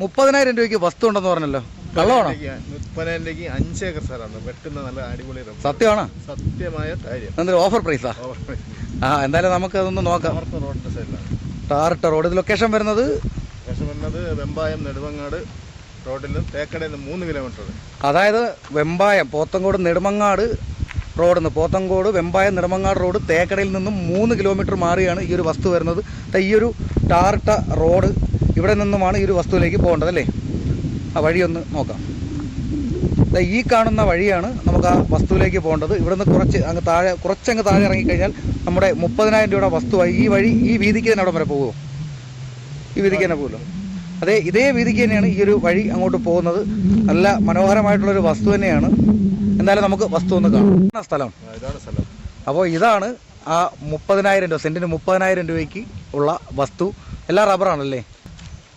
മുപ്പതിനായിരം രൂപയ്ക്ക് വസ്തു ഉണ്ടെന്ന് പറഞ്ഞല്ലോ. കള്ളമാണോ? മുപ്പതിനായിരം രൂപയ്ക്ക് അഞ്ച് ഏക്കർ സ്ഥലമാണ് വെട്ടുന്ന നല്ല അടിപൊളി സത്യമാണോ? സത്യമായ കാര്യം. എന്തൊരു ഓഫർ പ്രൈസാ ആ? എന്തായാലും നമുക്ക് അതൊന്ന് നോക്കാം. ടാർട്ട റോഡ് ഇത് ലൊക്കേഷൻ വരുന്നത്? ലൊക്കേഷൻ വരുന്നത് വെമ്പായം നെടുവങ്ങാട് റോഡിൽ നിന്ന് തേക്കടയിൽ നിന്ന് മൂന്ന് കിലോമീറ്റർ അതായത് വെമ്പായം പോത്തങ്കോട് നെടുമങ്ങാട് റോഡിൽ നിന്ന് പോത്തങ്കോട് വെമ്പായം നെടുമങ്ങാട് റോഡ് തേക്കടയിൽ നിന്നും മൂന്ന് കിലോമീറ്റർ മാറിയാണ് ഈ ഒരു വസ്തു വരുന്നത്. ഈ ഒരു ടാറിട്ട റോഡ് ഇവിടെ നിന്നുമാണ് ഈ ഒരു വസ്തുവിലേക്ക് പോകേണ്ടത് അല്ലേ ആ വഴിയൊന്ന് നോക്കാം. ഈ കാണുന്ന വഴിയാണ് നമുക്ക് ആ വസ്തുവിലേക്ക് പോകേണ്ടത്. ഇവിടെ നിന്ന് കുറച്ച് അങ്ങ് താഴെ കുറച്ചങ്ങ് താഴെ ഇറങ്ങിക്കഴിഞ്ഞാൽ നമ്മുടെ മുപ്പതിനായിരം രൂപയുടെ വസ്തുവായി ഈ വഴി ഈ വീതിക്ക് തന്നെ അവിടെ വരെ പോകുമോ? ഈ വീതിക്ക് തന്നെ പോകുമല്ലോ. അതെ ഇതേ വീതിക്ക് തന്നെയാണ് ഈ ഒരു വഴി അങ്ങോട്ട് പോകുന്നത്. നല്ല മനോഹരമായിട്ടുള്ളൊരു വസ്തു തന്നെയാണ്. എന്തായാലും നമുക്ക് വസ്തു ഒന്ന് കാണാം. സ്ഥലം. അപ്പോൾ ഇതാണ് ആ മുപ്പതിനായിരം രൂപ സെന്റിന് മുപ്പതിനായിരം രൂപയ്ക്ക് ഉള്ള വസ്തു. എല്ലാം റബ്ബറാണല്ലേ?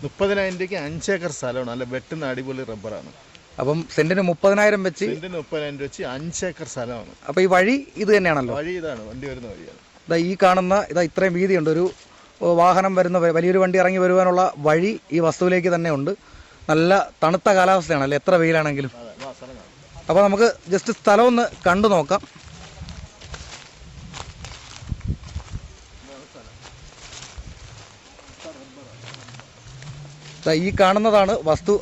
മുപ്പതിനായിരം രൂപയ്ക്ക് അഞ്ച് ഏക്കർ സ്ഥലമാണ്. നല്ല വെട്ടുന്ന അടിപൊളി റബ്ബറാണ്. അപ്പം സെന്റിന് മുപ്പതിനായിരം വെച്ച് സെന്റിന് മുപ്പതിനായിരം രൂപ വെച്ച് അഞ്ച് ഏക്കർ സ്ഥലമാണ്. അപ്പോൾ ഈ വഴി ഇത് തന്നെയാണല്ലോ? വഴി ഇതാണ് വണ്ടി വരുന്ന വഴിയാണ്. ഇതാ ഈ കാണുന്ന ഇതാ ഇത്രയും വീതിയുണ്ട്. ഒരു വാഹനം വരുന്ന വ- വലിയൊരു വണ്ടി ഇറങ്ങി വരുവാനുള്ള വഴി ഈ വസ്തുവിലേക്ക് തന്നെ ഉണ്ട്. നല്ല തണുത്ത കാലാവസ്ഥയാണല്ലേ എത്ര വെയിലാണെങ്കിലും. അതെ വാ, സ്ഥലം കാണാം. അപ്പോൾ നമുക്ക് ജസ്റ്റ് സ്ഥലം ഒന്ന് കണ്ടു നോക്കാം. ഈ കാണുന്നതാണ് വസ്തു.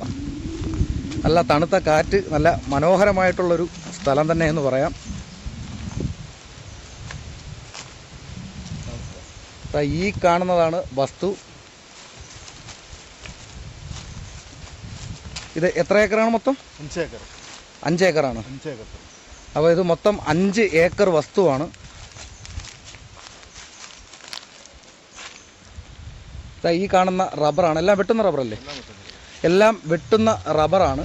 നല്ല തണുത്ത കാറ്റ് നല്ല മനോഹരമായിട്ടുള്ളൊരു സ്ഥലം തന്നെ എന്ന് പറയാം. ഈ കാണുന്നതാണ് വസ്തു. ഇത് എത്ര ഏക്കറാണ് മൊത്തം? അഞ്ച് ഏക്കർ അഞ്ച് ഏക്കറാണ് അപ്പോൾ ഇത് മൊത്തം അഞ്ച് ഏക്കർ വസ്തുവാണ്. ഈ കാണുന്ന റബ്ബറാണ് എല്ലാം വെട്ടുന്ന റബ്ബറല്ലേ എല്ലാം വെട്ടുന്ന റബ്ബറാണ്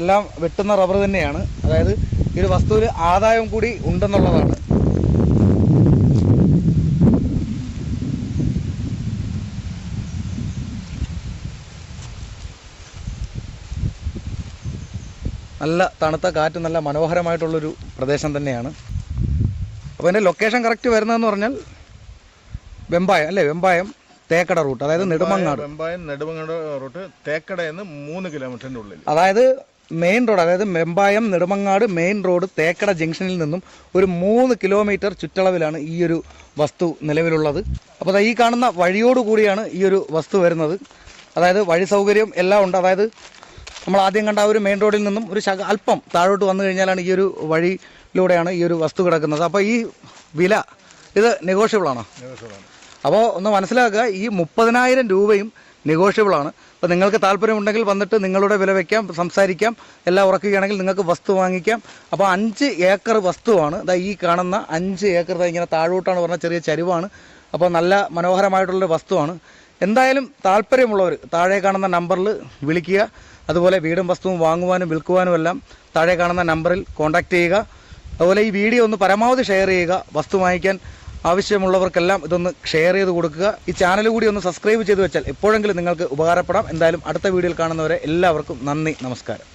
എല്ലാം വെട്ടുന്ന റബ്ബർ തന്നെയാണ്. അതായത് ഈ ഒരു വസ്തുവിൽ ആദായം കൂടി ഉണ്ടെന്നുള്ളതാണ്. നല്ല തണുത്ത കാറ്റ് നല്ല മനോഹരമായിട്ടുള്ളൊരു പ്രദേശം തന്നെയാണ്. അപ്പോൾ എന്റെ ലൊക്കേഷൻ കറക്റ്റ് വരുന്നതെന്ന് പറഞ്ഞാൽ വെമ്പായം അല്ലേ? വെമ്പായം തേക്കട റൂട്ട് അതായത് നെടുമങ്ങാട്. വെമ്പായം നെടുമങ്ങാട് റൂട്ട് തേക്കട എന്ന് മൂന്ന് കിലോമീറ്ററിന്റെ ഉള്ളിൽ അതായത് മെയിൻ റോഡ് അതായത് വെമ്പായം നെടുമങ്ങാട് മെയിൻ റോഡ് തേക്കട ജംഗ്ഷനിൽ നിന്നും ഒരു മൂന്ന് കിലോമീറ്റർ ചുറ്റളവിലാണ് ഈ ഒരു വസ്തു നിലവിലുള്ളത്. അപ്പോൾ ഈ കാണുന്ന വഴിയോടുകൂടിയാണ് ഈ ഒരു വസ്തു വരുന്നത്. അതായത് വഴി സൗകര്യം എല്ലാം ഉണ്ട്. അതായത് നമ്മൾ ആദ്യം കണ്ട ആ ഒരു മെയിൻ റോഡിൽ നിന്നും ഒരു ശക അല്പം താഴോട്ട് വന്നു കഴിഞ്ഞാലാണ് ഈ ഒരു വഴിയിലൂടെയാണ് ഈ ഒരു വസ്തു കിടക്കുന്നത്. അപ്പോൾ ഈ വില ഇത് നെഗോഷ്യബിൾ ആണോ. അപ്പോൾ ഒന്ന് മനസ്സിലാക്കുക ഈ മുപ്പതിനായിരം രൂപയും നെഗോഷ്യബിൾ ആണ്. അപ്പോൾ നിങ്ങൾക്ക് താല്പര്യമുണ്ടെങ്കിൽ വന്നിട്ട് നിങ്ങളുടെ വില വയ്ക്കാം സംസാരിക്കാം എല്ലാം ഉറക്കുകയാണെങ്കിൽ നിങ്ങൾക്ക് വസ്തു വാങ്ങിക്കാം. അപ്പോൾ അഞ്ച് ഏക്കർ വസ്തുവാണ് ദാ ഈ കാണുന്ന അഞ്ച് ഏക്കർ ഇങ്ങനെ താഴോട്ടാണ് പറഞ്ഞ ചെറിയ ചരിവാണ്. അപ്പോൾ നല്ല മനോഹരമായിട്ടുള്ളൊരു വസ്തുവാണ്. എന്തായാലും താല്പര്യമുള്ളവർ താഴെ കാണുന്ന നമ്പറിൽ വിളിക്കുക. അതുപോലെ വീടും വസ്തുവും വാങ്ങുവാനും വിൽക്കുവാനും എല്ലാം താഴെ കാണുന്ന നമ്പറിൽ കോൺടാക്റ്റ് ചെയ്യുക. അതുപോലെ ഈ വീഡിയോ ഒന്ന് പരമാവധി ഷെയർ ചെയ്യുക. വസ്തു വാങ്ങിക്കാൻ ആവശ്യമുള്ളവർക്കെല്ലാം ഇതൊന്ന് ഷെയർ ചെയ്ത് കൊടുക്കുക. ഈ ചാനൽ കൂടി ഒന്ന് സബ്സ്ക്രൈബ് ചെയ്ത് വെച്ചാൽ എപ്പോഴെങ്കിലും നിങ്ങൾക്ക് ഉപകാരപ്പെടാം. എന്തായാലും അടുത്ത വീഡിയോയിൽ കാണുന്നവരെ എല്ലാവർക്കും നന്ദി നമസ്കാരം.